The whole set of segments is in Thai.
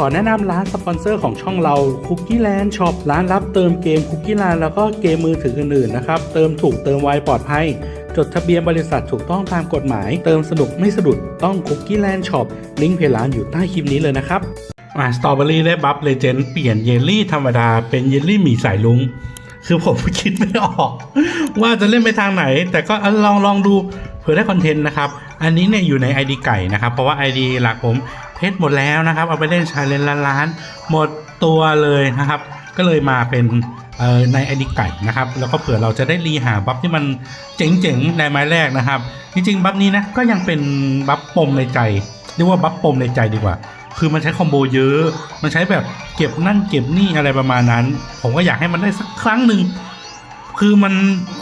ขอแนะนำร้านสปอนเซอร์ของช่องเรา Cookie Land Shop ร้านรับเติมเกม Cookie Land แล้วก็เกมมือถืออื่นๆนะครับ เติมถูกเติมไวปลอดภัย จดทะเบียนบริษัทถูกต้องตามกฎหมาย เติมสนุกไม่สะดุดต้อง Cookie Land Shop ลิงก์เพจร้านอยู่ใต้คลิปนี้เลยนะครับมาสตรอเบอรี่ได้บัฟเลเจนด์เปลี่ยนเยลลี่ธรรมดาเป็นเยลลี่หมี่สายลุง คือผมคิดไม่ออก ว่าจะเล่นไปทางไหน แต่ก็ลองลองดูเผื่อได้คอนเทนต์นะครับ อันนี้เนี่ยอยู่ใน ID ไก่นะครับ เพราะว่า ID หลักผม เพชรหมดแล้วนะครับ เอาไปเล่นชาเลนจ์ล้านหมดตัวเลยนะครับ ก็เลยมาเป็นเอ่อใน ID ไก่นะครับ แล้วก็เผื่อเราจะได้รีหาบัฟที่มันเจ๋งๆในไม้แรกนะครับ จริงๆบัฟนี้นะก็ยังเป็นบัฟปมในใจเรียกว่าบัฟปมในใจดีกว่า คือมันใช้คอมโบเยอะ มันใช้แบบเก็บนั่นเก็บนี่อะไรประมาณนั้น ผมก็อยากให้มันได้สักครั้งหนึ่งคือมัน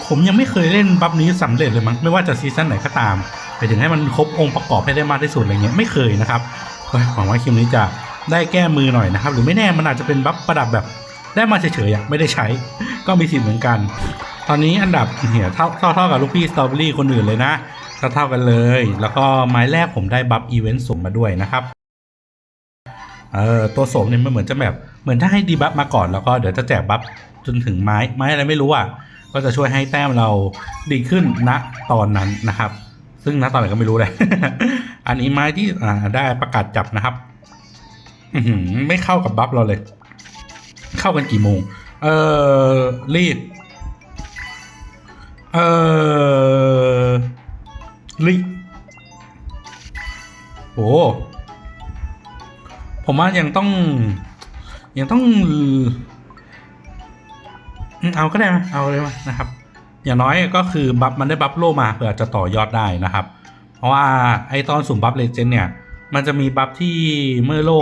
ผมยังไม่เคยเล่นบัฟนี้สำเร็จเลยมั้งไม่ว่าจะซีซั่นไหนก็ตามไปถึงให้มันครบองค์ประกอบให้ได้มากที่สุดอะไรเงี้ยไม่เคยนะครับ หวังว่าคลิปนี้จะได้แก้มือหน่อยนะครับ หรือไม่แน่มันอาจจะเป็นบัฟประดับแบบได้มาเฉยๆอะไม่ได้ใช้ ก็มีสิทธิ์เหมือนกัน ตอนนี้อันดับเหี่ยเท่าเท่ากับลูกพี่สตรอเบอรี่คนอื่นเลยนะเท่าเท่ากันเลย แล้วก็ไม้แรกผมได้บัฟอีเวนต์สมมาด้วยนะครับเออตัวโสมเนี่ยมันเหมือนจะแบบเหมือนถ้าให้ดีบัฟมาก่อนแล้วก็เดี๋ยวจะแจกบัฟจนถึงไม้ไม้อะไรไม่รู้อะก็จะช่วยให้แต้มเราดีขึ้นณตอนนั้นนะครับ ซึ่งณตอนไหนก็ไม่รู้เลย อันนี้ไม้ที่อ่าได้ประกาศจับนะครับ อืไม่เข้ากับบัฟเราเลย เข้ากันกี่โมง เออรีบเออรีบโอ้ผมว่ายังต้อง ยังต้อง เอาก็ได้ไหมเอาเลยมานะครับ อย่างน้อยก็คือบัฟมันได้บัฟโลมาเพื่อจะต่อยอดได้นะครับ เพราะว่าไอตอนสุ่มบัฟเลเจนเนี่ย มันจะมีบัฟที่เมื่อโล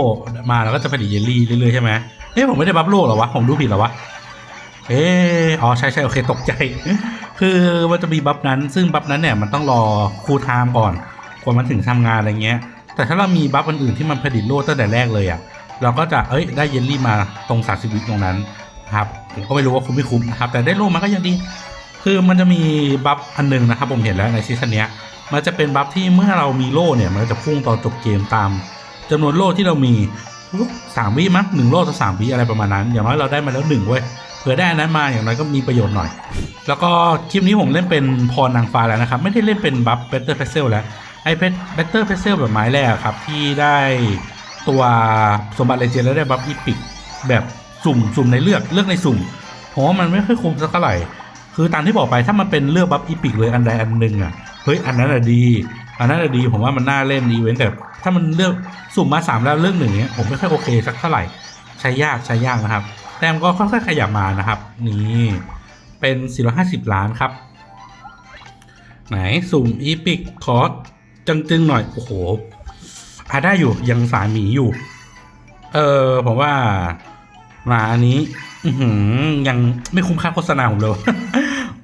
มาแล้วก็จะผลิตเยลลี่เรื่อยๆใช่ไหมเอ๊ะผมไม่ได้บัฟโลหรอวะ ผมดูผิดหรอวะเอออ๋อใช่ใช่โอเคตกใจ คือมันจะมีบัฟนั้น ซึ่งบัฟนั้นเนี่ยมันต้องรอคูลไทม์ก่อนกว่ามันถึงทำงานอะไรเงี้ย แต่ถ้าเรามีบัฟอื่นที่มันผลิตโลตั้งแต่แรกเลยอะ่ะ เราก็จะเอ้ยได้เยลลี่มาตรงสาสิวิตรงนั้นครับผมก็ไม่รู้ว่าคุ้มไม่คุ้มนะครับ แต่ได้โลมาก็ยังดี คือมันจะมีบัฟอันหนึงนะครับผมเห็นแล้วในซีซั่นนี้มันจะเป็นบัฟที่เมื่อเรามีโล่เนี่ยมันจะพุ่งตอนจบเกมตามจำนวนโล่ที่เรามีทุกสามวิมั้งหนึ่งโล่ต่อสามวิอะไรประมาณนั้น อย่างน้อยเราได้มาแล้วหนึ่งเว้ยเผื่อได้นั้นมาอย่างน้อยก็มีประโยชน์หน่อย แล้วก็คลิปนี้ผมเล่นเป็นพรนางฟ้าแล้วนะครับ ไม่ได้เล่นเป็นบัฟเบเตอร์เพเซลแล้วไอเพชเบเตอร์เพเซลแบบไม้แรกครับที่ได้ตัวสมบัติเลเจนด์แล้วได้บัฟอีพิกแบบสุ่มสุ่มในเลือกเลือกในสุ่มผมว่ามันไม่ค่อยคุ้มสักเท่าไหร่ คือตามที่บอกไปถ้ามันเป็นเลือกบัฟอีพิกเลยอันใดอันหนึ่งอะเฮ้ยอันนั้นอะดี อันนั้นอะดีผมว่ามันน่าเล่นอีเวนต์แต่ถ้ามันเลือกสุ่มมาสามแล้วเลือกหนึ่งเนี้ยผมไม่ค่อยโอเคสักเท่าไหร่ใช้ยากใช้ยากนะครับแต้มก็ค่อยๆขยับมานะครับ นี่เป็น 450 ล้านครับ ไหนสุ่มอีพิกขอสจึงๆหน่อย โอ้โหอาได้อยู่ยังสายหมีอยู่ เออผมว่ามาอันนี้ ยังไม่คุ้มค่าโฆษณาผมเลย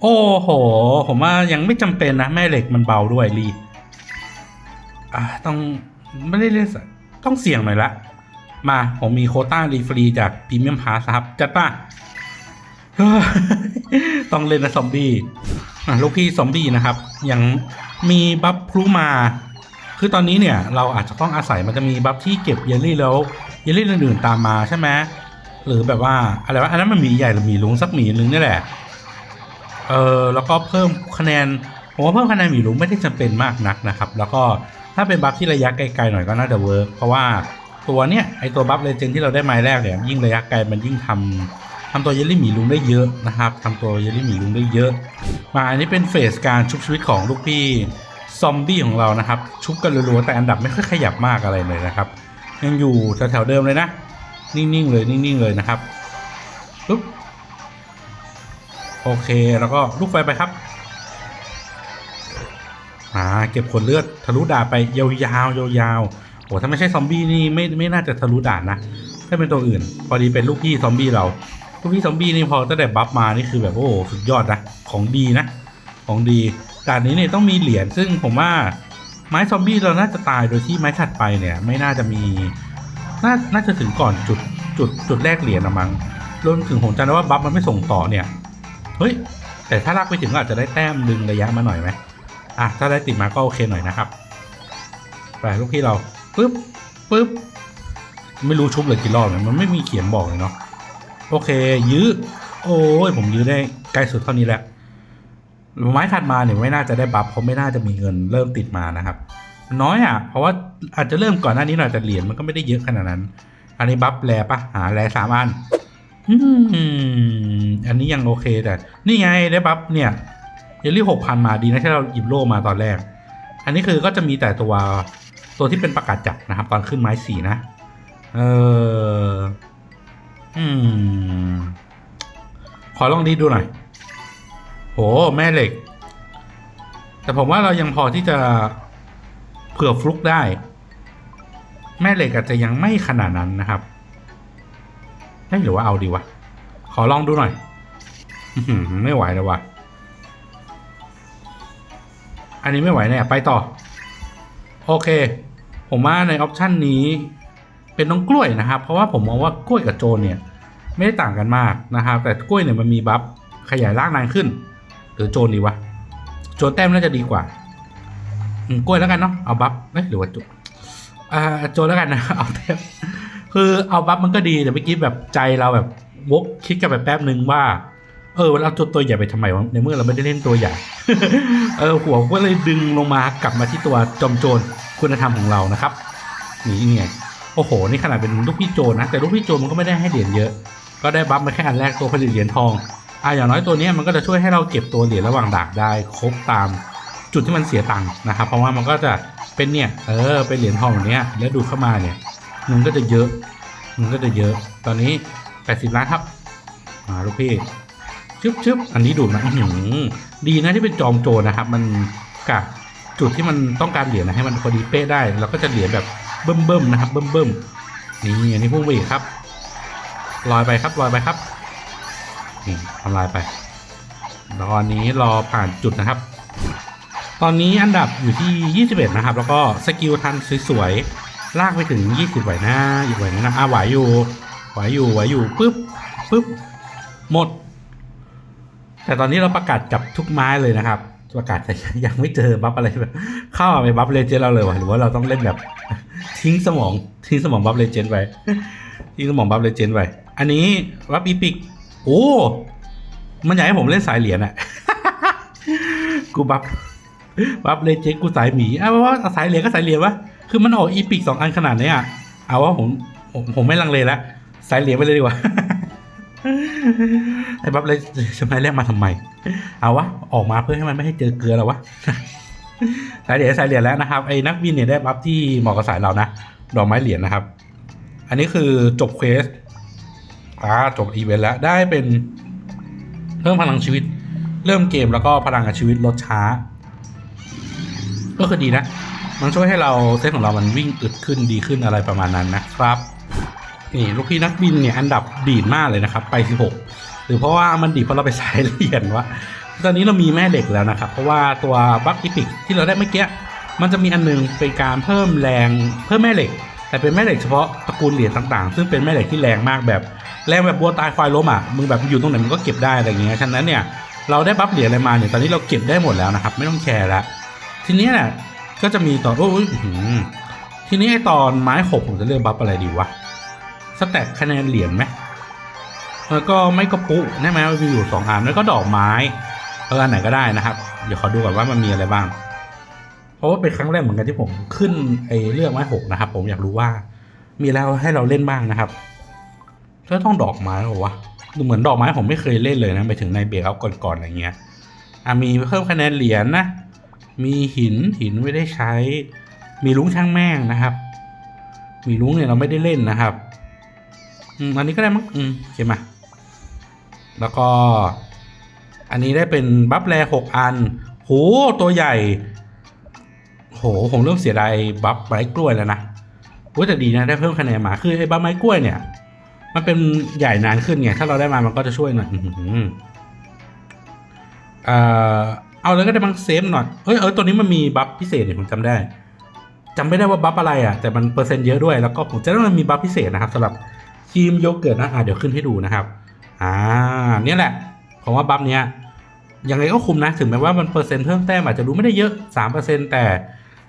โอ้โห ผมว่ายังไม่จำเป็นนะแม่เหล็กมันเบาด้วยรีอ่าต้องไม่ได้เล่นสายต้องเสี่ยงหน่อยละ มาผมมีโคต้ารีฟรีจากพรีเมียมพาสครับ จัดป่ะต้องเล่นนะซอมบี้อะลูกพี่ซอมบี้นะครับ ยังมีบัฟพลุมา คือตอนนี้เนี่ย เราอาจจะต้องอาศัยมันจะมีบัฟที่เก็บเยลลี่แล้ว เยลลี่อื่นๆตามมาใช่ไหม หรือแบบว่าอะไรวะอันนั้นมันหมีใหญ่หรือหมีลุงสักหมีหนึ่งนี่แหละเออแล้วก็เพิ่มคะแนนผมว่าเพิ่มคะแนนหมีลุงไม่ได้จำเป็นมากนักนะครับ แล้วก็ถ้าเป็นบัฟที่ระยะไกลๆหน่อยก็น่าจะเวิร์กเพราะว่าตัวเนี้ยไอตัวบัฟเลเจนที่เราได้ไม้แรกเนี่ยยิ่งระยะไกลมันยิ่งทำทำตัวเยลลี่หมีลุงได้เยอะนะครับทำตัวเยลลี่หมีลุงได้เยอะ มาอันนี้เป็นเฟสการชุบชีวิตของลูกพี่ซอมบี้ของเรานะครับ ชุบกันรัวๆแต่อันดับไม่ค่อยขยับมากอะไรเลยนะครับ ยังอยู่แถวๆเดิมเลยนะ นิ่ง ๆ เลย นิ่ง ๆ เลยนะครับปุ๊บโอเค แล้วก็ลูกไฟไปครับอ่าเก็บผลเลือดทะลุด่านไปยาวๆยาวๆโอ้ถ้าไม่ใช่ซอมบี้นี่ไม่ไม่น่าจะทะลุด่านนะถ้าเป็นตัวอื่น พอดีเป็นลูกพี่ซอมบี้เรา ลูกพี่ซอมบี้นี่พอตั้งแต่บัฟมานี่คือแบบโอ้สุดยอดนะของดีนะ ของดีด่านนี้เนี่ยต้องมีเหรียญซึ่งผมว่าไม้ซอมบี้เราน่าจะตายโดยที่ไม้ถัดไปเนี่ย ไม่น่าจะมี น่าน่าจะถึงก่อนจุดจุดจุดแรกเหรียญนะมั้งรวมถึงผมจำได้ว่าบัฟมันไม่ส่งต่อเนี่ย เฮ้ย แต่ถ้าลากไปถึงอาจจะได้แต้มดึงระยะมาหน่อยไหมอะถ้าได้ติดมาก็โอเคหน่อยนะครับไปลูกพี่เราปึ๊บปึ๊บไม่รู้ชุบเลยกี่รอบเนี่ยมันไม่มีเขียนบอกเลยเนาะโอเค ยื้อโอ้ยผมยื้อได้ใกล้สุดเท่านี้แหละไม้ถัดมาเนี่ยไม่น่าจะได้บัฟเพราะไม่น่าจะมีเงินเริ่มติดมานะครับ น้อยอะ เพราะว่าอาจจะเริ่มก่อนหน้านี้หน่อยแต่เหรียญมันก็ไม่ได้เยอะขนาดนั้น อันนี้บัฟแรปะหาแรสามอันอันนี้ยังโอเคแต่ นี่ไงได้บัฟเนี่ยเยลลี่หกพันมาดีนะที่เราหยิบโล่มาตอนแรก อันนี้คือก็จะมีแต่ตัวตัวที่เป็นประกาศจับนะครับ ตอนขึ้นไม้สี่นะ เออ อืม ขอลองดีดูหน่อย โห แม่เหล็ก แต่ผมว่าเรายังพอที่จะ เผื่อฟลุกได้ แม่เหล็กอาจจะยังไม่ขนาดนั้นนะครับเฮ้ยหรือว่าเอาดีวะ ขอลองดูหน่อยไม่ไหวแล้ววะอันนี้ไม่ไหวแน่ไปต่อ โอเค ผมว่าในออปชันนี้ เป็นน้องกล้วยนะครับ เพราะว่าผมมองว่ากล้วยกับโจนเนี่ย ไม่ได้ต่างกันมากนะครับ แต่กล้วยเนี่ยมันมีบัฟขยายร่างนานขึ้น หรือโจนดีวะ โจนแต้มน่าจะดีกว่า กล้วยแล้วกันเนาะเอาบัฟเอ้ยหรือว่าโจนอ่าโจแล้วกันนะเอาแต้มคือเอาบัฟมันก็ดีแต่เมื่อกี้แบบใจเราแบบวกคิดกันไปแป๊บหนึ่งว่า เออเราตัวตัวใหญ่ไปทำไมวะในเมื่อเราไม่ได้เล่นตัวใหญ่เออหัวก็เลยดึงลงมากลับมาที่ตัวจอมโจรคุณธรรมของเรานะครับนี่ไงโอ้โห นี่ขนาดเป็นลูกพี่โจรนะ แต่ลูกพี่โจรมันก็ไม่ได้ให้เหรียญเยอะ ก็ได้บัฟมาแค่อันแรกตัวผลิตเหรียญทองอะอย่างน้อยตัวนี้มันก็จะช่วยให้เราเก็บตัวเหรียญระหว่างดากได้ครบตาม จุดที่มันเสียตังค์นะครับเพราะว่ามันก็จะเป็นเนี่ยเออเป็นเหรียญทองอย่างเนี้ยแล้วดูเข้ามาเนี่ยมันก็จะเยอะมันก็จะเยอะตอนนี้ 80 ล้านครับอ่าลูกพี่ชึบชึบอันนี้ดูดมาหือดีนะที่เป็นจอมโจรนะครับ มันกะจุดที่มันต้องการเหรียญนะให้มันพอดีเป๊ะได้เราก็จะเหรียญแบบเบิ่มเบิ่มๆนะครับ เบิ่มเบิ่มๆนี่อันนี้พุ่งไปอีกครับลอยไปครับลอยไปครับนี่ทำลายไปตอนนี้รอผ่านจุดนะครับ ตอนนี้อันดับอยู่ที่ 21 นะครับ แล้วก็สกิลทันสวยๆ ลากไปถึง 20ไหวหน้าอีกไหวหน้าอะไหวอยู่ไหวอยู่ไหวอยู่ปึ๊บปึ๊บหมด แต่ตอนนี้เราประกาศจับทุกไม้เลยนะครับ ประกาศแต่ยังไม่เจอบัฟอะไรแบบเข้าไปบัฟเลเจนเราเลยวะหรือว่าเราต้องเล่นแบบ ทิ้งสมองทิ้งสมองบัฟเลเจนไปทิ้งสมองบัฟเลเจนไปอันนี้บัฟอีพิกโอ้ มันอยากให้ผมเล่นสายเหรียญอะกูบัฟ บัฟเลเจนด์กูสายหมีอ้าวว่าสายเหรียญก็สายเหรียญวะคือมันออกอีพิกสองอันขนาดนี้อะเอาว่าผมผมผมไม่ลังเลแล้วสายเหรียญไปเลยดีกว่าไอ้บัฟเลยจะมาแรกมาทำไม เอาวะออกมาเพื่อให้มันไม่ให้เจอเกลือแล้ววะสายเหรียญสายเหรียญแล้วนะครับไอ้นักบินเนี่ยได้บัฟที่เหมาะกับสายเรานะดอกไม้เหรียญนะครับ อันนี้คือจบเควสอ่าจบอีเวนต์แล้วได้เป็นเพิ่มพลังชีวิต เริ่มเกมแล้วก็พลังชีวิตลดช้า ก็คือดีนะ มันช่วยให้เราเซตของเรามันวิ่งอึดขึ้นดีขึ้นอะไรประมาณนั้นนะครับนี่ลูกพี่นักบินเนี่ยอันดับดีดมากเลยนะครับ ไป 16 หรือเพราะว่ามันดีเพราะเราไปสายเหรียญวะตอนนี้เรามีแม่เหล็กแล้วนะครับ เพราะว่าตัวบัฟอีพิกที่เราได้เมื่อกี้มันจะมีอันหนึงเป็นการเพิ่มแรงเพิ่มแม่เหล็ก แต่เป็นแม่เหล็กเฉพาะตระกูลเหรียญต่างๆ ซึ่งเป็นแม่เหล็กที่แรงมากแบบแรงแบบบัวตายควายล้มอะมึงแบบอยู่ตรงไหนมันก็เก็บได้อะไรเงี้ยฉะนั้นเนี่ยเราได้บัฟเหรียญอะไรมาเนี่ยตอนนี้เราเก็บได้หมดแล้วนะครับ ไม่ต้องแคร์แล้ว ทีนี้เนี่ยก็จะมีตอนโอ้ยทีนี้ไอตอนไม้หกผมจะเลือกบัฟอะไรดีวะสแต็กคะแนนเหรียญไหมแล้วก็ไม่ก็ปุ๊ใช่ไหมมันมีอยู่สองอันแล้วก็ดอกไม้เอออันไหนก็ได้นะครับ เดี๋ยวขอดูก่อนว่ามันมีอะไรบ้าง เพราะว่าเป็นครั้งแรกเหมือนกันที่ผมขึ้นไอเรื่องไม้หกนะครับ ผมอยากรู้ว่า มีอะไรให้เราเล่นบ้างนะครับก็ต้องดอกไม้เหรอวะดูเหมือนดอกไม้ผมไม่เคยเล่นเลยนะไปถึงในเบรกเอาก่อนๆอะไรเงี้ยอะมีเพิ่มคะแนนเหรียญนะ มีหินหินไม่ได้ใช้ มีลุงช่างแม่งนะครับ มีลุงเนี่ยเราไม่ได้เล่นนะครับอืมอันนี้ก็ได้มั้งอืมโอเคมาแล้วก็ อันนี้ได้เป็นบัฟแรหกอันโหตัวใหญ่โหผมเริ่มเสียดายบัฟไม้กล้วยแล้วนะโอ้ยแต่ดีนะได้เพิ่มคะแนนมาคือไอ้บัฟไม้กล้วยเนี่ย มันเป็นใหญ่นานขึ้นไงถ้าเราได้มามันก็จะช่วยหน่อยอื้อหือ เอาเลยก็ได้มั้งเซฟหน่อยเฮ้ยเออตัวนี้มันมีบัฟพิเศษเนี่ยผมจำได้จำไม่ได้ว่าบัฟอะไรอะแต่มันเปอร์เซ็นต์เยอะด้วยแล้วก็ผมจะได้มันมีบัฟพิเศษนะครับสำหรับครีมโยเกิร์ตนะอะเดี๋ยวขึ้นให้ดูนะครับอ่าเนี่ยแหละผมว่าบัฟเนี้ยยังไงก็คุ้มนะถึงแม้ว่ามันเปอร์เซ็นต์เพิ่มแต้มอาจจะดูไม่ได้เยอะ3%แต่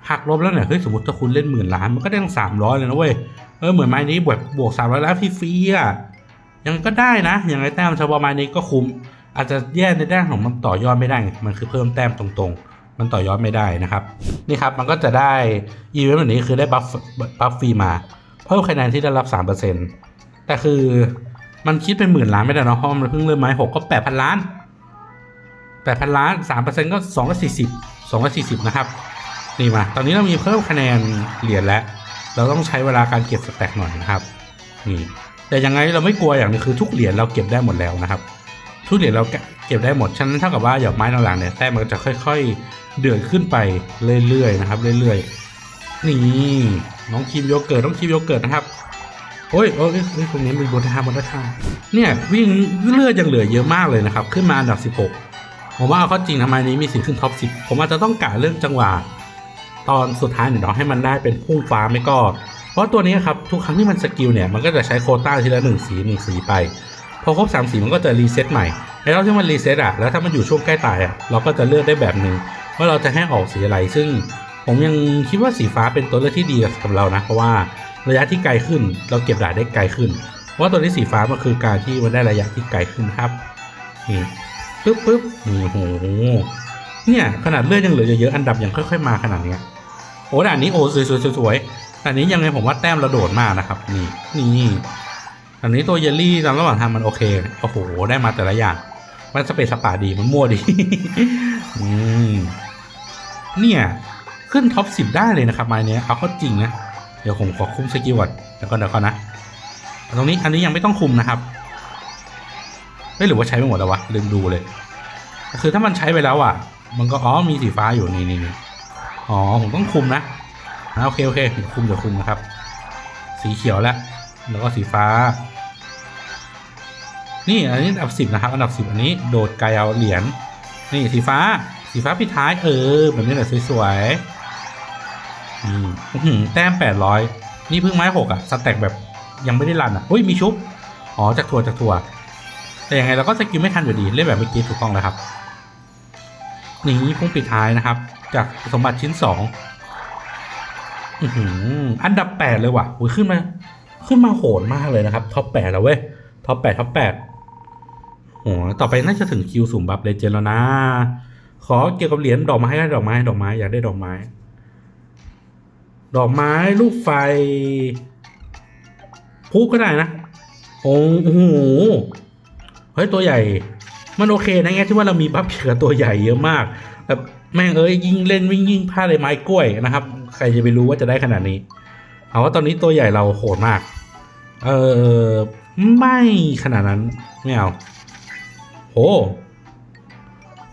หักลบแล้วเนี่ยเฮ้ยสมมติถ้าคุณเล่นหมื่นล้านมันก็ได้ตั้งสามร้อยเลยนะเว้ยเออเหมือนไม้นี้บวกบวกสามร้อยล้านฟรีๆอะยังก็ได้นะย่างไรแต้มเฉพาะไม้นี้ก็คุ้ม อาจจะแย่ในด้านของมันต่อยอดไม่ได้ไงมันคือเพิ่มแต้มตรงๆ มันต่อยอดไม่ได้นะครับ นี่ครับมันก็จะได้อีเวนต์แบบนี้คือได้บัฟบัฟฟรีมา เพิ่มคะแนนที่ได้รับ 3%แต่คือมันคิดเป็นหมื่นล้านไม่ได้เนาะเพราะมันเพิ่งเริ่มไม้หกก็8,000ล้าน8,000ล้าน3%ก็240 240นะครับ นี่มา ตอนนี้เรามีเพิ่มคะแนนเหรียญแล้ว เราต้องใช้เวลาการเก็บสแต็กหน่อยนะครับ นี่ แต่ยังไงเราไม่กลัวอย่างนึงคือทุกเหรียญเราเก็บได้หมดแล้วนะครับ ทุกเหรียญเราเก็บได้หมด ฉะนั้นเท่ากับว่าหยอกไม้หลังเนี่ยแต้มมันจะค่อย ๆ เดือดขึ้นไปเรื่อยๆนะครับเรื่อยๆ นี่น้องครีมโยเกิร์ตน้องครีมโยเกิร์ตนะครับ โอ้ยโอ้ยตรงนี้มีบนทางบนทางเนี่ยวิ่งเลือดยังเหลือเยอะมากเลยนะครับ ขึ้นมาอันดับ 16 ผมว่าเอาข้อจริงทำไมนี้มีสิทธิ์ขึ้นท็อป 10 ผมอาจจะต้องกะเรื่องจังหวะตอนสุดท้ายเนี่ยเนาะให้มันได้เป็นพุ่งฟ้าไม่ก็ เพราะตัวนี้ครับทุกครั้งที่มันสกิลเนี่ยมันก็จะใช้โคต้าทีละหนึ่งสีหนึ่งสีไป พอครบสามสีมันก็จะรีเซ็ตใหม่แล้วเราที่มันรีเซ็ตอะแล้วถ้ามันอยู่ช่วงใกล้ตายอะเราก็จะเลือกได้แบบหนึ่งว่าเราจะให้ออกสีอะไรซึ่ง ผมยังคิดว่าสีฟ้าเป็นตัวเลือกที่ดีกับเรานะเพราะว่าระยะที่ไกลขึ้น เราเก็บดาบได้ไกลขึ้นเพราะว่าตัวนี้สีฟ้ามันคือการที่มันได้ระยะที่ไกลขึ้นครับนี่ปึ๊บปึ๊บนี่โหเนี่ยขนาดเลือดยังเหลือเยอะๆอันดับยังค่อย ๆ มาขนาดเนี้ยโอ้ด่านนี้โอ้สวยๆสวยๆแต่อันนี้ยังไงผมว่าแต้มราโดดมากนะครับ นี่นี่ อันนี้ตัวเยลลี่ตอนระหว่างทำมันโอเค โอ้โห ได้มาแต่ละอย่าง มันสเปซสปาดี มันมั่วดี อืม เนี่ย ขึ้นท็อปสิบได้เลยนะครับไม้เนี้ยเอาเข้าจริงนะ เดี๋ยวผมขอคุมสกิลก่อนเดี๋ยวก่อนเดี๋ยวก่อนนะ ตรงนี้อันนี้ยังไม่ต้องคุมนะครับเฮ้ยหรือว่าใช้ไปหมดแล้ววะ ลืมดูเลย คือถ้ามันใช้ไปแล้วอะ มันก็อ๋อ มีสีฟ้าอยู่นี่นี่นี่อ๋อ ผมต้องคุมนะอ่าโอเคโอเคเดี๋ยวคุมเดี๋ยวคุมนะครับ สีเขียวแล้วแล้วก็สีฟ้า นี่อันนี้อันดับสิบนะครับ อันดับสิบอันนี้โดดไกลเอาเหรียญนี่สีฟ้า สีฟ้าปิดท้าย เออแบบนี้แหละสวยๆอืมอื้อหือแต้มแปดร้อยนี่เพิ่งไม้หกอะสแต็กแบบยังไม่ได้รันอะอุ้ยมีชุบอ๋อจากทัวจากทัวแต่ยังไงเราก็สกิลไม่ทันอยู่ดีเล่นแบบเมื่อกี้ถูกต้องแล้วครับนี่พุ่งปิดท้ายนะครับ จากสมบัติชิ้นสองอื้มอันดับแปดเลยว่ะอุ้ยขึ้นมา ขึ้นมาโหดมากเลยนะครับท็อปแปดแล้วเว้ยท็อปแปดท็อปแปด โอ้ต่อไปน่าจะถึงคิวสุ่มบัฟเลเจนแล้วนะ ขอเกี่ยวกับเหรียญดอกไม้ได้ดอกไม้ ดอกไม้อยากได้ดอกไม้ ดอกไม้ลูกไฟพุก็ได้นะโอ้โหเฮ้ยตัวใหญ่ มันโอเคนะแง่ที่ว่าเรามีบัฟเกี่ยวกับตัวใหญ่เยอะมากแบบแม่งเอ้ยยิงเล่นวิ่งยิ่งพลาดเลยไม้กล้วยนะครับ ใครจะไปรู้ว่าจะได้ขนาดนี้ เอาว่าตอนนี้ตัวใหญ่เราโหดมาก เออไม่ขนาดนั้นไม่เอา โห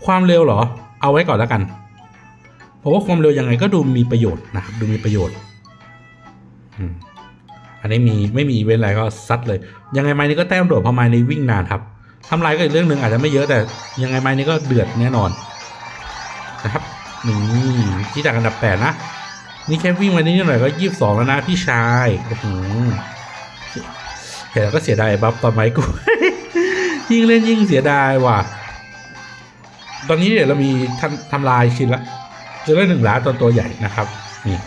ความเร็วเหรอ เอาไว้ก่อนแล้วกัน เพราะว่าความเร็วยังไงก็ดูมีประโยชน์นะครับ ดูมีประโยชน์อันนี้มีไม่มีเวนอะไรก็ซัดเลย ยังไงไม้นี้ก็แต้มโดดเพราะไม้นี้วิ่งนานครับทำลายก็อีกเรื่องหนึ่งอาจจะไม่เยอะแต่ ยังไงไม้นี้ก็เดือดแน่นอน นะครับนี่ที่จากอันดับแปดนะนี่แค่วิ่งมานิดหน่อยก็ยี่สิบสองแล้วนะพี่ชายโอ้โหเห็นแล้วก็เสียดายบัฟตอนไม้กู ยิ่งเล่นยิ่งเสียดายว่ะ ตอนนี้เดี๋ยวเรามีทำทำลายชิ้นละจะได้หนึ่งล้านตอนตัวใหญ่นะครับ นี่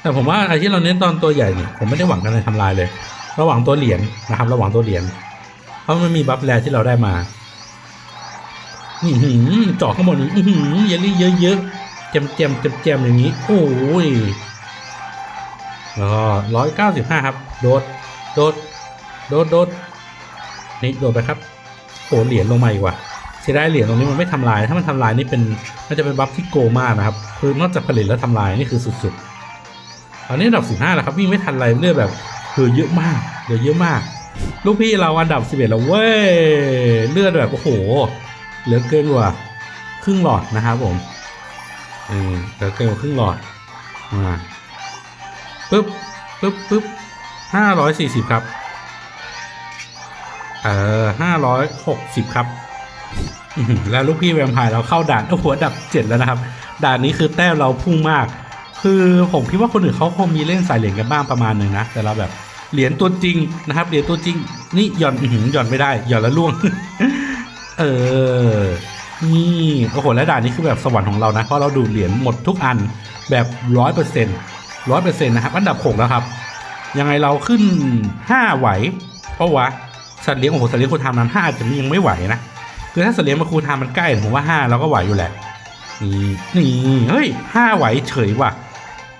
แต่ผมว่าไอ้ที่เราเน้นตอนตัวใหญ่เนี่ยผมไม่ได้หวังกันในทำลายเลย ระหว่างตัวเหรียญนะครับ ระหว่างตัวเหรียญเพราะมันมีบัฟแรที่เราได้มานี่หืมเจาะข้างบนนี้อื้อหือเยลลี่เยอะๆเจมเจมเจมเจมอย่างนี้ โอ้ยแล้วก็ร้อยเก้าสิบห้าครับ โดด โดด โดด โดด นี่โดดไปครับโหเหรียญลงมาอีกว่ะเสียดายเหรียญตรงนี้มันไม่ทำลาย ถ้ามันทำลายนี่เป็นมันจะเป็นบัฟที่โกมากนะครับ คือนอกจากผลิตแล้วทำลายนี่คือสุดๆตอนนี้อันดับสิบห้าแล้วครับวิ่งไม่ทันไรเลือดแบบคือเยอะมากเหลือเยอะมาก ลูกพี่เราอันดับสิบเอ็ดแล้วเว้ยเลือดแบบโอ้โห เหลือเกินกว่าครึ่งหลอดนะครับผมเออเหลือเกินกว่าครึ่งหลอดมาปึ๊บปึ๊บปึ๊บห้าร้อยสี่สิบครับ เออห้าร้อยหกสิบครับ แล้วลูกพี่แวมไพร์เราเข้าด่านโอ้โหอันดับเจ็ดแล้วนะครับ ด่านนี้คือแต้มเราพุ่งมาก คือผมคิดว่าคนอื่นเขาคงมีเล่นสายเหรียญกันบ้างประมาณหนึ่งนะ แต่เราแบบเหรียญตัวจริงนะครับ เหรียญตัวจริง นี่หย่อนหย่อนไม่ได้ หย่อนแล้วล่วง เออ นี่โอ้โหและด่านนี้คือแบบสวรรค์ของเรานะ เพราะเราดูเหรียญหมดทุกอันแบบร้อยเปอร์เซ็นต์ร้อยเปอร์เซ็นต์นะครับ อันดับหกแล้วครับ ยังไงเราขึ้นห้าไหวเพราะว่า สัตว์เลี้ยงโอ้โหสัตว์เลี้ยงครูทำนั้นห้าอาจจะยังไม่ไหวนะคือถ้าสัตว์เลี้ยงมาครูทำมันใกล้ผมว่าห้าเราก็ไหวอยู่แหละนี่นี่เฮ้ยห้าไหวเฉยว่ะ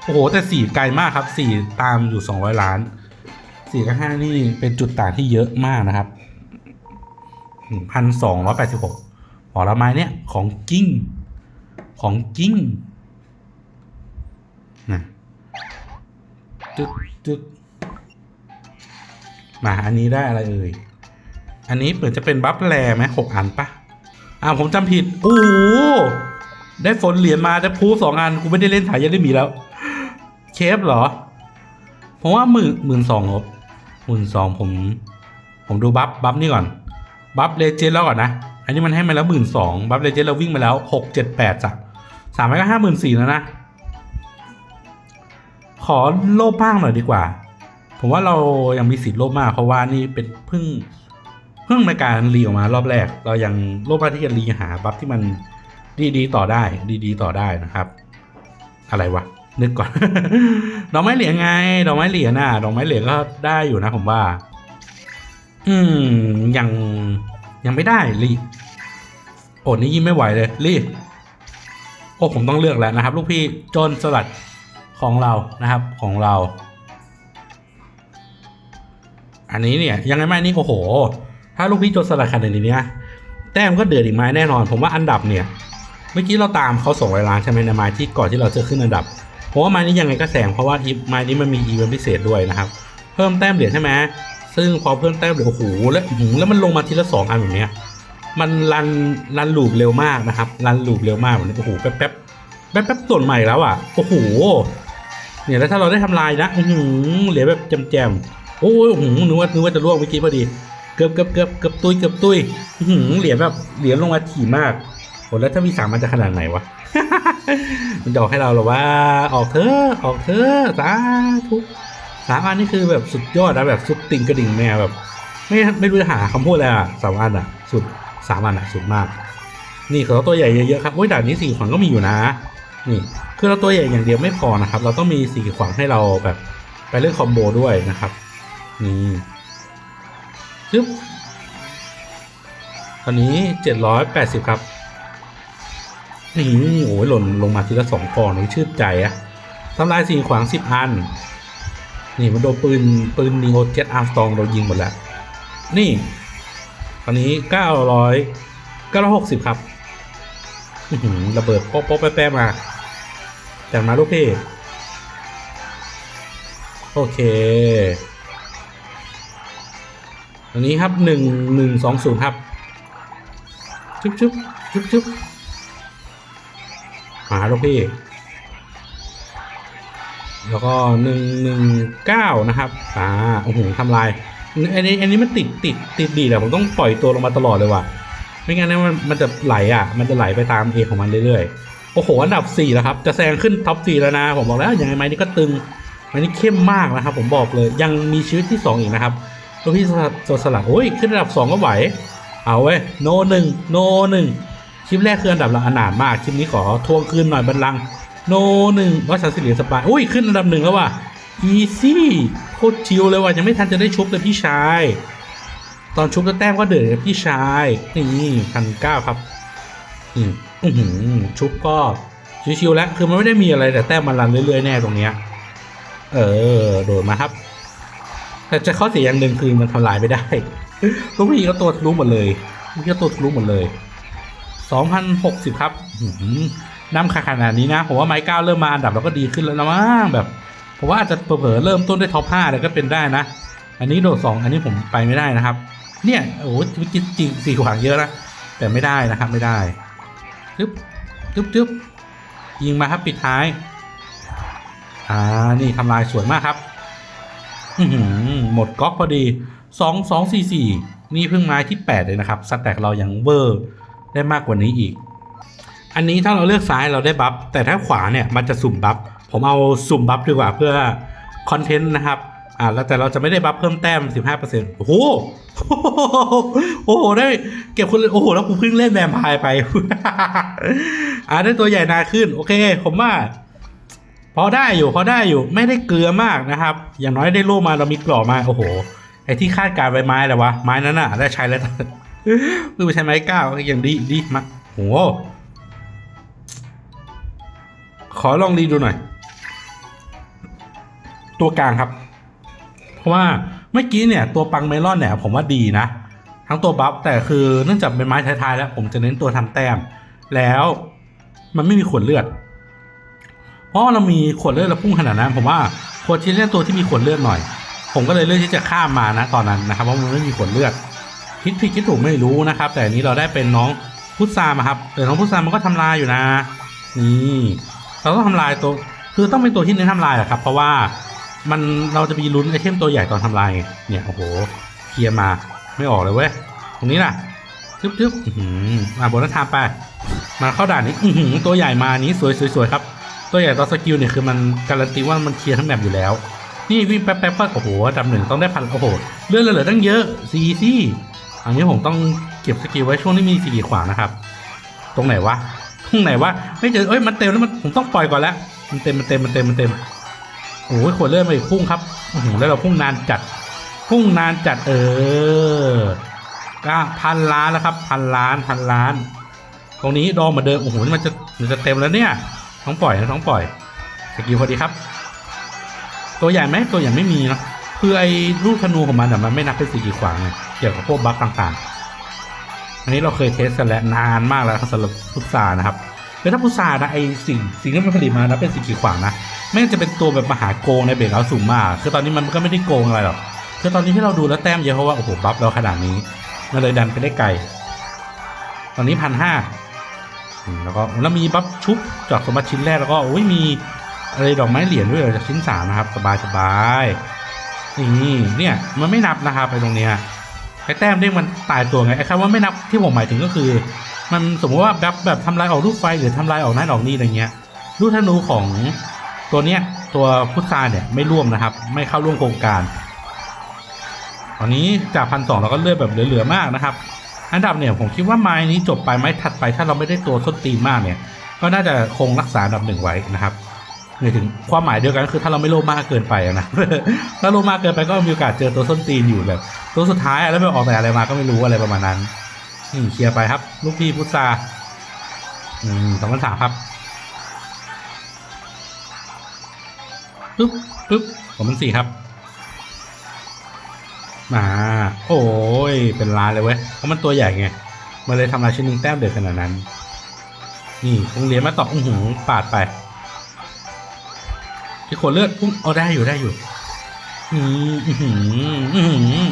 โอ้โหแต่สี่ไกลมากครับสี่ตามอยู่สองร้อยล้านสี่กับห้านี่เป็นจุดต่างที่เยอะมากนะครับพันสองร้อยแปดสิบหกผลไม้เนี่ยของกิ้ง ของกิ้งนะจึ๊กจึ๊กมาอันนี้ได้อะไรเอ่ย อันนี้เหมือนจะเป็นบัฟแลไหมหกอันปะอ่าผมจำผิดโอ้โหได้ฝนเหรียญมาได้พูสองอันกูไม่ได้เล่นถ่ายยังได้มีแล้ว เคฟเหรอผมว่าหมื่นหมื่นสองครับหมื่นสองผม ผมดูบัฟบัฟนี่ก่อน บัฟเลเจนแล้วก่อนนะ อันนี้มันให้มาแล้วหมื่นสองบัฟเลเจนเราวิ่งมาแล้วหกเจ็ดแปดจ้ะสามร้อยก็ห้าหมื่นสี่แล้วนะ ขอโลภบ้างหน่อยดีกว่า ผมว่าเรายังมีสิทธิ์โลภมาก เพราะว่านี่เป็นพิ่ง เพิ่งในการรีออกมารอบแรก เรายังโลภมากที่จะรีหาบัฟที่มันดีๆต่อได้ ดีๆต่อได้นะครับ อะไรวะนึกก่อน ดอกไม้เหรียญไง ดอกไม้เหรียญน่ะ ดอกไม้เหรียญก็ได้อยู่นะผมว่า อืม ยังยังไม่ได้รีโอ้นี่ยิ่งไม่ไหวเลยรีโอ้ผมต้องเลือกแล้วนะครับ ลูกพี่โจนสลัดของเรานะครับ ของเรา อันนี้เนี่ย ยังไงไม่นี่โอ้โห ถ้าลูกพี่โจนสลัดขนาดนี้นี่แต้มก็เดือดอีกไม้แน่นอน ผมว่าอันดับเนี่ยเมื่อกี้เราตามเขาส่งเวลานใช่ไหมในไม้ที่ก่อนที่เราจะขึ้นอันดับผมว่าไม้นี้ยังไงก็แสงเพราะว่าอีไม้นี้มันมีอีเวนต์พิเศษด้วยนะครับ เพิ่มแต้มเหรียญใช่ไหมซึ่งพอเพิ่มแต้มเหรียญโอ้โหแล้วอื้อหือแล้วมันลงมาทีละสองอันแบบเนี้ยมันรันรันลูปเร็วมากนะครับรันลูปเร็วมากแบบนี้โอ้โหแป๊บแป๊บแป๊บแป๊บส่วนใหม่แล้วอะโอ้โหเนี่ยแล้วถ้าเราได้ทำลายนะอือหือเหลือแบบแจมๆโอ้ยโอ้โหนึกว่านึกว่าจะล่วงเมื่อกี้พอดี เกือบเกือบเกือบเกือบตุยเกือบตุยอื้อหือเหรียญแบบเหรียญลงมาถี่มากโหแล้วถ้ามีสามมันจะขนาดไหนวะ มันจะออกให้เราหรอว่า ออกเถอะออกเถอะสาธุสามอันนี่คือแบบสุดยอดนะแบบสุดติ่งกระดิ่งแมวแบบ ไม่ไม่รู้จะหาคำพูดอะไรอะสามอันอะ สุดสามอันอะ สุดมาก นี่คือเราตัวใหญ่เยอะๆครับโอ้ยด่านนี้สี่ขวางก็มีอยู่นะ นี่ คือเราตัวใหญ่อย่างเดียวไม่พอนะครับ เราต้องมีสี่ขวางให้เราแบบไปเล่นคอมโบด้วยนะครับ นี่ ซึบตอนนี้เจ็ดร้อยแปดสิบครับนี่โอ้ยหล่นลงมาทีละสองกองนี่ชื่นใจอะทำลายสิ่งขวางสิบอัน นี่มันโดนปืน ปืนนีโอเจ็ตอาร์มสตองเรายิงหมดแล้ว นี่ ตอนนี้เก้าร้อยเก้าร้อยหกสิบครับระเบิดโป๊ะโป๊ะแป๊ะแป๊ะมาจากมาลูกพี่ โอเค อนนี้ครับหนึ่งหนึ่งสองศูนย์ครับชุบชุบชุบชุบหาลูกพี่ แล้วก็หนึ่งหนึ่งเก้านะครับ อ่า โอ้โหทำลาย อันนี้ อันนี้มันติดติดติดดีแต่ผมต้องปล่อยตัวลงมาตลอดเลยว่ะ ไม่งั้นเนยมันมันจะไหลอะ มันจะไหลไปตามเอของมันเรื่อยๆ โอ้โห อันดับสี่แล้วครับ จะแซงขึ้นท็อปสี่แล้วนะ ผมบอกแล้ว ยังไงไม้นี่ก็ตึงไม้นี่เข้มมากนะครับ ผมบอกเลย ยังมีชีวิตที่สองอีกนะครับ ตัวพี่โจรสลัดโอ้ยขึ้นอันดับสองก็ไหว เอาเว้ยโนหนึ่งโนหนึ่งคลิปแรกคืออันดับละอนาถมากคลิปนี้ขอทวงคืนหน่อยบันลังโนหนึ่งว่าชันสิริสปายอุ้ยขึ้นอันดับหนึ่งแล้วว่ะอีซี่โคตรชิลเลยว่ะยังไม่ทันจะได้ชุบเลยพี่ชาย ตอนชุบแล้วแต้มก็เดือดพี่ชายนี่พันเก้าครับอืมอือหือชุบก็ชิวๆแล้วคือมันไม่ได้มีอะไรแต่แต้มมันรันเรื่อยๆแน่ตรงเนี้ย เออ โดดมาครับ แต่จะข้อเสียอย่างหนึ่งคือมันทำลายไม่ได้ลูกพี่ก็ตัวทะลุหมดเลยลูกพี่ก็ตัวทะลุหมดเลย2,060ครับอื้อหือนำขนาดนี้นะผมว่าไม้เก้าเริ่มมาอันดับเราก็ดีขึ้นแล้วนะมั้งแบบผมว่าอาจจะเผลอเริ่มต้นด้วยท็อปห้าเลยก็เป็นได้นะ อันนี้โดดสองอันนี้ผมไปไม่ได้นะครับ เนี่ยโอ้โหจริงจริงสี่ขวางเยอะนะแต่ไม่ได้นะครับไม่ได้จึ๊บจึ๊บจึ๊บยิงมาครับปิดท้าย อ่านี่ทำลายสวยมากครับ หมดก๊อกพอดีสองสองสี่สี่นี่เพิ่งไม้ที่แปดเลยนะครับสแต็กเรายังเวอร์ได้มากกว่านี้อีก อันนี้ถ้าเราเลือกซ้ายเราได้บัฟแต่ถ้าขวาเนี่ยมันจะสุ่มบัฟผมเอาสุ่มบัฟดีกว่าเพื่อคอนเทนต์นะครับอ่าแล้วแต่เราจะไม่ได้บัฟเพิ่มแต้ม 15%โอ้โห โอ้โห ได้เก็บคนโอ้โห แล้วกูเพิ่งเล่นแวมไพร์ไป อ่าได้ตัวใหญ่นาขึ้น โอเค ผมว่า พอได้อยู่พอได้อยู่ไม่ได้เกลือมากนะครับ อย่างน้อยได้โล่มาเรามีกรอบมาโอ้โหไอ้ที่คาดการไว้ไม้แล้ววะไม้นั้นน่ะ ได้ใช้แล้วเพิ่งไปใช้ไม้เก้าอย่างดีดีมาโหขอลองรีดูหน่อย ตัวกลางครับ เพราะว่าเมื่อกี้เนี่ย ตัวปังเมลอนเนี่ย ผมว่าดีนะ ทั้งตัวบัฟแต่คือเนื่องจากเป็นไม้ท้ายๆแล้ว ผมจะเน้นตัวทำแต้ม แล้วมันไม่มีขวดเลือด เพราะเรามีขวดเลือดแล้วพุ่งขนาดนั้น ผมว่าควรที่เล่นตัวที่มีขวดเลือดหน่อย ผมก็เลยเลือกที่จะข้ามมานะตอนนั้นนะครับเพราะมันไม่มีขวดเลือดคิดผิดคิดถูกไม่รู้นะครับ แต่อันนี้เราได้เป็นน้องพุทธามาครับแต่น้องพุทธามันก็ทำลายอยู่นะ นี่เราต้องทำลายตัวคือต้องเป็นตัวที่เน้นทำลายอะครับ เพราะว่ามันเราจะมีลุ้นไอเทมตัวใหญ่ตอนทำลายไงเนี่ยโอ้โหเคลียร์มาไม่ออกเลยเว้ยตรงนี้ล่ะทึบทึบอื้อหือมาบนหน้าทางไป มาเข้าด่านนี้ตัวใหญ่มานี้สวยสวยสวยครับ ตัวใหญ่ตอนสกิลเนี่ยคือมันการันตีว่ามันเคลียร์ทั้งแบบอยู่แล้ว นี่วิ่งแป๊บๆก็โอ้โหอันดับหนึ่งต้องได้พันโอ้โหเลื่อนเหลือตั้งเยอะซีซี่อันนี้ผมต้องเก็บสกิลไว้ช่วงที่มีสีขีดขวางนะครับ ตรงไหนวะตรงไหนวะไม่เจอเอ้ยมันเต็มแล้วมันผมต้องปล่อยก่อนแล้วมันเต็มมันเต็มมันเต็มมันเต็มโอ้ยขวดเลื่อนมาอีกพุ่งครับโอ้โหแล้วเราพุ่งนานจัด พุ่งนานจัดเออก็พันล้านแล้วครับ พันล้านพันล้าน ตรงนี้ดอมเหมือนเดิมโอ้โหมันจะมันจะเต็มแล้วเนี่ย ต้องปล่อยนะต้องปล่อยสกิลพอดีครับ ตัวใหญ่ไหมตัวใหญ่ไม่มีเนาะคือไอ้ลูกธนูของมันอะมันไม่นับเป็นสีกีดขวางไงเกี่ยวกับพวกบัฟต่างๆ อันนี้เราเคยเทสกันแล้วนานมากแล้วสำหรับพุทรานะครับแล้วถ้าพุทรานะไอ้สิ่งสิ่งที่มันผลิตมานะเป็นสีกีดขวางนะไม่งจะเป็นตัวแบบมหาโกงในเบรกเอาสูงมาก คือตอนนี้มันก็ไม่ได้โกงอะไรหรอกคือตอนนี้ที่เราดูแล้วแต้มเยอะเพราะว่าโอ้โหบัฟเราขนาดนี้มันเลยดันไปได้ไกล ตอนนี้พันห้า แล้วก็แล้วมีบัฟชุบจากสมบัติชิ้นแรกแล้วก็โอ้ยมีอะไรดอกไม้เหรียญด้วยจากชิ้นสามนะครับ สบายสบายนี่เนี่ยมันไม่นับนะครับไปตรงเนี้ยไอ้แต้มเด้งมันตายตัวไงไอ้คำว่าไม่นับที่ผมหมายถึงก็คือ มันสมมติว่าแบบแบบทำลายออกลูกไฟหรือทำลายออกนั่นออกนี่อะไรเงี้ยลูกธนูของตัวเนี้ยตัวพุทธาเนี่ยไม่ร่วมนะครับ ไม่เข้าร่วมโครงการตอนนี้จากพันสองเราก็เลื่อนแบบเหลือๆมากนะครับ อันดับเนี่ยผมคิดว่าไม้นี้จบไปไม้ถัดไปถ้าเราไม่ได้ตัวส้นตีนมากเนี่ย ก็น่าจะคงรักษาอันดับหนึ่งไว้นะครับหมายถึงความหมายเดียวกันก็คือถ้าเราไม่โลภมากเกินไปนะถ้าโลภมากเกินไปก็มีโอกาสเจอตัวส้นตีนอยู่แบบ ตัวสุดท้ายแล้วไม่ออกแต่อะไรมาก็ไม่รู้อะไรประมาณนั้นนี่เคลียร์ไปครับ ลูกพี่พุทธาอืมสองพันสามครับปึ๊บปึ๊บสองพันสี่ครับ มาโอ้ย เป็นล้านเลยเว้ย เพราะมันตัวใหญ่ไง มันเลยทำลายชิ้นหนึ่งแต้มเดือดขนาดนั้น นี่คงเรียญมาต่ออื้อหือปาดไปที่ขวดเลือดพุ่งเอาได้อยู่ได้อยู่ อืมอื้อหืออือหือ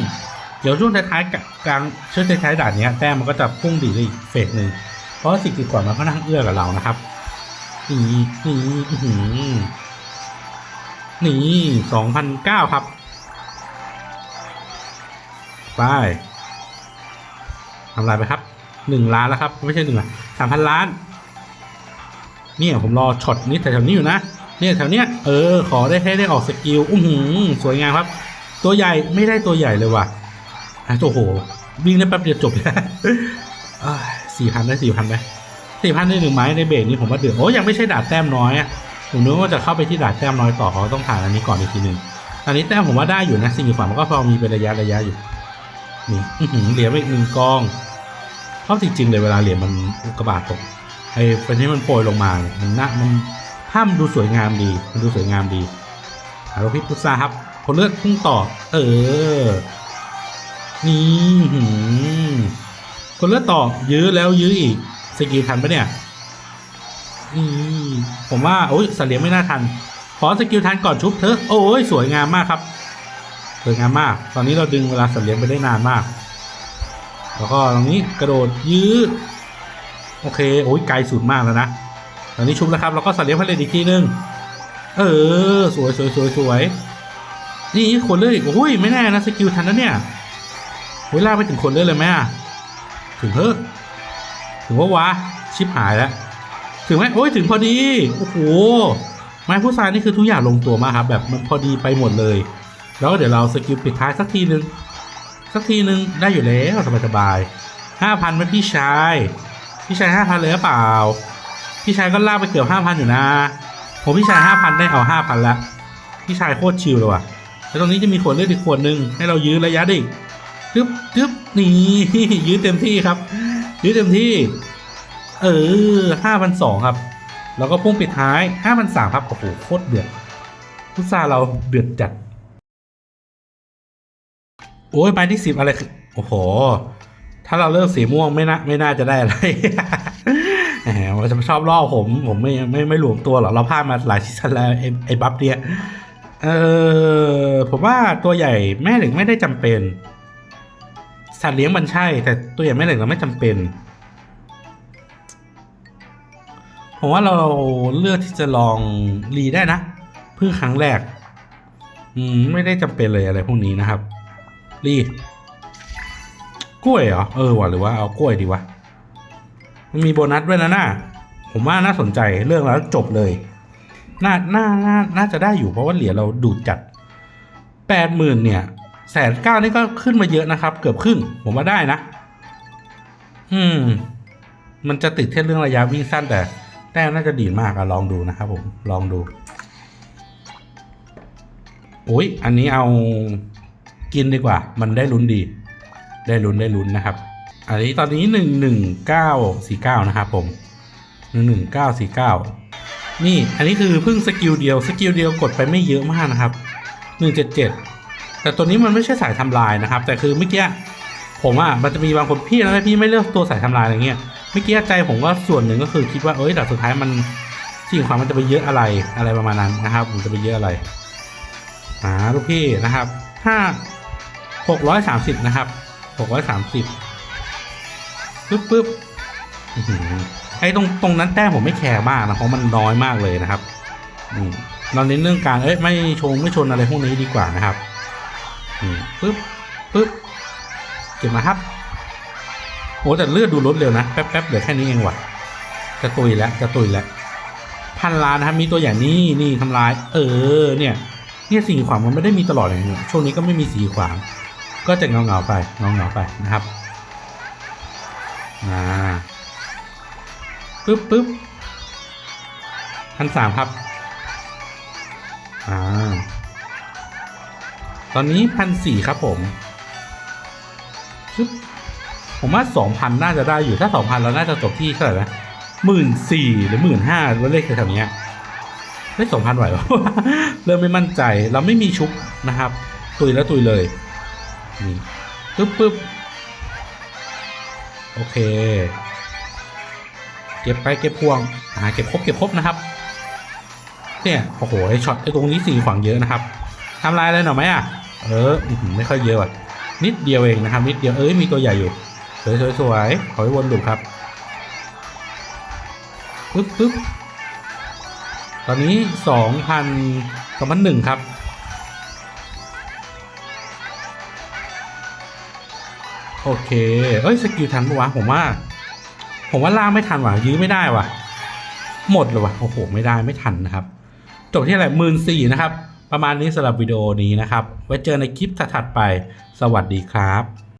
เดี๋ยวช่วงท้ายๆกลางช่วงท้ายๆด่านเนี้ยแต้มมันก็จะพุ่งดีดไปอีกเฟสหนึ่งเพราะสิ่งที่กว่ามันก็นั่งเอื้อกับเรานะครับนี่นี่อื้อหือนี่สองพันเก้าครับ ไปทำลายไปครับหนึ่งล้านแล้วครับ ไม่ใช่หนึ่งล้านสามพันล้าน เนี่ยผมรอช็อตนี้แถวๆนี้อยู่นะ เนี่ยแถวเนี้ยเออ ขอได้ให้ได้ออกสกิลอื้อหือสวยงามครับ ตัวใหญ่ไม่ได้ตัวใหญ่เลยว่ะโอ้โห วิ่งได้แป๊บเดียวจบแล้วสี่พันได้สี่พันไหมสี่พันได้หนึ่งไม้ในเบรกนี้ผมว่าเดือดโอ้ยังไม่ใช่ดาบแต้มน้อยอะผมนึกว่าจะเข้าไปที่ดาบแต้มน้อยต่อเขาต้องผ่านอันนี้ก่อนอีกทีหนึ่งอันนี้แต้มผมว่าได้อยู่นะสิ่งที่ฝันมันก็พอมีเป็นระยะระยะอยู่ นี่เหรียญไปอีกหนึ่งกองชอบจริงๆเลยเวลาเหรียญมันกกาบาตตกไอ้เป็นที่มันโปรยลงมาเนี่ยมันน่ามันภาพมันดูสวยงามดี มันดูสวยงามดีอารุพิพุทธาครับผลเลือดพุ่งต่อ เออ นี่หือคนเลือดต่อ ยื้อแล้วยื้ออีก สกิลทันปะเนี่ยนี่ผมว่าโอ้ยสเลียไม่น่าทัน ขอสกิลทันก่อนชุบเถอะ โอ้ยสวยงามมากครับ สวยงามมาก ตอนนี้เราดึงเวลาสัตว์เลี้ยงไปได้นานมาก แล้วก็ตรงนี้กระโดดยื้อโอเคโอ้ยไกลสุดมากแล้วนะ ตอนนี้ชุบแล้วครับ แล้วก็สัตว์เลี้ยงผลิตอีกทีนึง เออ สวยสวยสวยสวยนี่คนเลือดอีกโอ้ยไม่แน่นะสกิลทันนะเนี่ยเวลาไปถึงคนเลือดเลยไหมถึงเพิ่ถึงว่าวะชิบหายแล้ว ถึงไหมโอ้ยถึงพอดี โอ้โหไม้ผู้ชายนี่คือทุกอย่างลงตัวมากครับ แบบมันพอดีไปหมดเลย แล้วก็เดี๋ยวเราสกิลปิดท้ายสักทีนึง สักทีนึงได้อยู่แล้วสบายๆห้าพันไหมพี่ชาย พี่ชายห้าพันเลยหรือเปล่า พี่ชายก็ลากไปเกือบห้าพันอยู่นะผมพี่ชายห้าพันได้เอาห้าพันละ พี่ชายโคตรชิลเลยว่ะ แล้วตรงนี้จะมีขวดเลือดอีกขวดหนึ่งให้เรายื้อระยะดิทึบทึบนี่ยื้อเต็มที่ครับ ยื้อเต็มที่ เออห้าพันสองครับ แล้วก็พุ่งปิดท้ายห้าพันสามครับ โอ้โหโคตรเดือดพุทราเราเดือดจัด โอ้ยไปที่สิบอะไรโอ้โห ถ้าเราเลือกสีม่วงไม่น่าไม่น่าจะได้อะไรแหมมันจะชอบล่อผม ผมไม่ไม่ไม่หลวมตัวหรอกเราพลาดมาหลายซีซั่นแล้วไอ้ไอ้บัฟเนี่ยเออผมว่าตัวใหญ่แม่เหล็กไม่ได้จำเป็น สัตว์เลี้ยงมันใช่ แต่ตัวใหญ่แม่เหล็กเราไม่จำเป็นผมว่าเราเลือกที่จะลองรีได้นะเพิ่งครั้งแรก อืมไม่ได้จำเป็นเลยอะไรพวกนี้นะครับ รีกล้วยเหรอ เออว่ะหรือว่าเอากล้วยดีวะ มันมีโบนัสด้วยนะน่าผมว่าน่าสนใจเรื่องแล้วจบเลย น่า น่า น่า น่าจะได้อยู่เพราะว่าเหรียญเราดูดจัดแปดหมื่นเนี่ยแสนเก้านี่ก็ขึ้นมาเยอะนะครับ เกือบครึ่ง ผมว่าได้นะ อืม มันจะติดแค่เรื่องระยะวิ่งสั้นแต่แต้มน่าจะดีมากอะลองดูนะครับผม ลองดู โอ้ย อันนี้เอา กินดีกว่า มันได้ลุ้นดี ได้ลุ้นได้ลุ้นนะครับ อันนี้ตอนนี้หนึ่งหนึ่งเก้าสี่เก้านะครับผมหนึ่งหนึ่งเก้าสี่เก้านี่ อันนี้คือเพิ่งสกิลเดียว สกิลเดียวกดไปไม่เยอะมากนะครับหนึ่งเจ็ดเจ็ดแต่ตัวนี้มันไม่ใช่สายทำลายนะครับ แต่คือเมื่อกี้ผมอะมันจะมีบางคนพี่แล้วพี่ไม่เลือกตัวสายทำลายอะไรเงี้ยเมื่อกี้ใจผมก็ส่วนหนึ่งก็คือคิดว่าเอ้ยแต่สุดท้ายมันสิ่งความมันจะไปเยอะอะไรอะไรประมาณนั้นนะครับมันจะไปเยอะอะไรอ่าลูกพี่นะครับถ้าหกร้อยสา มสิบนะครับหกร้อยสามสิบปึ๊บปึ๊บไอ้ตรงตรงนั้นแต้มผมไม่แคร์มากนะเพราะมันน้อยมากเลยนะครับเราเน้นเรื่องการเอ้ยไม่ชงไม่ชนอะไรพวกนี้ดีกว่านะครับปึ๊บปึ๊บเก็บมาครับโอ้แต่เลือดดูลดเร็วนะแป๊บๆเหลือแค่นี้เองว่ะจะตุยแล้วจะตุยแล้วพันล้านนะครับมีตัวอย่างนี้นี่ทำลาย เออ เนี่ยเนี่ยสีขวางมันไม่ได้มีตลอดอย่างเงี้ยช่วงนี้ก็ไม่มีสีขวาง ก็จะเงาเงาไปเงาเงาไปนะครับอ่าปึ๊บปึ๊บพันสามครับอ่าตอนนี้พันสี่ครับผมปึ๊บผมว่าสองพันน่าจะได้อยู่ถ้าสองพันเราน่าจะจบที่เท่าไหร่นะหมื่นสี่หรือหมื่นห้าว่าเลขแถวๆเนี้ยได้สองพันไหวปะเริ่มไม่มั่นใจเราไม่มีชุบนะครับ ตุยแล้วตุยเลย นี่ปึ๊บปึ๊บโอเค เก็บไปเก็บพวงอ่าเก็บครบเก็บครบนะครับ เนี่ยโอ้โหไอช็อตไอตรงนี้สี่ขวางเยอะนะครับทำลายอะไรหน่อยไหมอะเออไม่ค่อยเยอะอะนิดเดียวเองนะครับ นิดเดียวเอ้ยมีตัวใหญ่อยู่สวยสวยสวยขอให้วนลูครับปึ๊บปึ๊บตอนนี้สองพันสองพันหนึ่งครับ โอเค เอ้ยสกิลทันปะวะผมว่า ผมว่าล่างไม่ทันว่ะ ยื้อไม่ได้ว่ะ หมดเลยว่ะ โอ้โห ไม่ได้ไม่ทันนะครับ จบที่อะไรหมื่นสี่นะครับ ประมาณนี้สำหรับวิดีโอนี้นะครับ ไว้เจอในคลิปถัดๆไป สวัสดีครับ